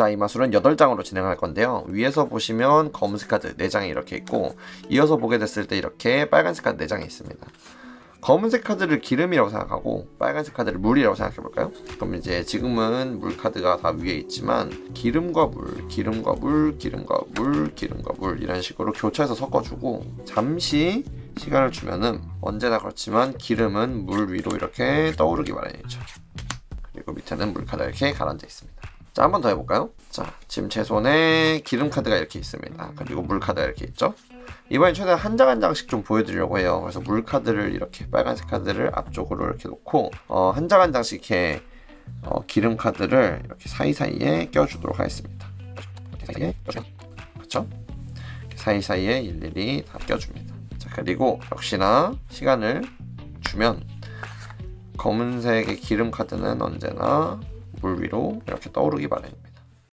자, 이 마술은 8장으로 진행할 건데요. 위에서 보시면 검은색 카드 4장이 이렇게 있고, 이어서 보게 됐을 때 이렇게 빨간색 카드 4장이 있습니다. 검은색 카드를 기름이라고 생각하고, 빨간색 카드를 물이라고 생각해 볼까요? 그럼 이제 지금은 물 카드가 다 위에 있지만, 기름과 물, 기름과 물, 기름과 물, 기름과 물, 이런 식으로 교차해서 섞어주고, 잠시 시간을 주면은 언제나 그렇지만 기름은 물 위로 이렇게 떠오르기 마련이죠. 그리고 밑에는 물 카드가 이렇게 가라앉아 있습니다. 자, 한 번 더 해볼까요? 자, 지금 제 손에 기름 카드가 이렇게 있습니다. 그리고 물 카드가 이렇게 있죠? 이번엔 최대한 한 장 한 장씩 좀 보여드리려고 해요. 그래서 물 카드를 이렇게 빨간색 카드를 앞쪽으로 이렇게 놓고 어, 한 장 한 장씩 이렇게 어, 기름 카드를 이렇게 사이사이에 껴주도록 하겠습니다. 그렇죠? 사이사이에 일일이 다 껴줍니다. 자, 그리고 역시나 시간을 주면 검은색의 기름 카드는 언제나 물 위로 이렇게 떠오르기 마련이죠.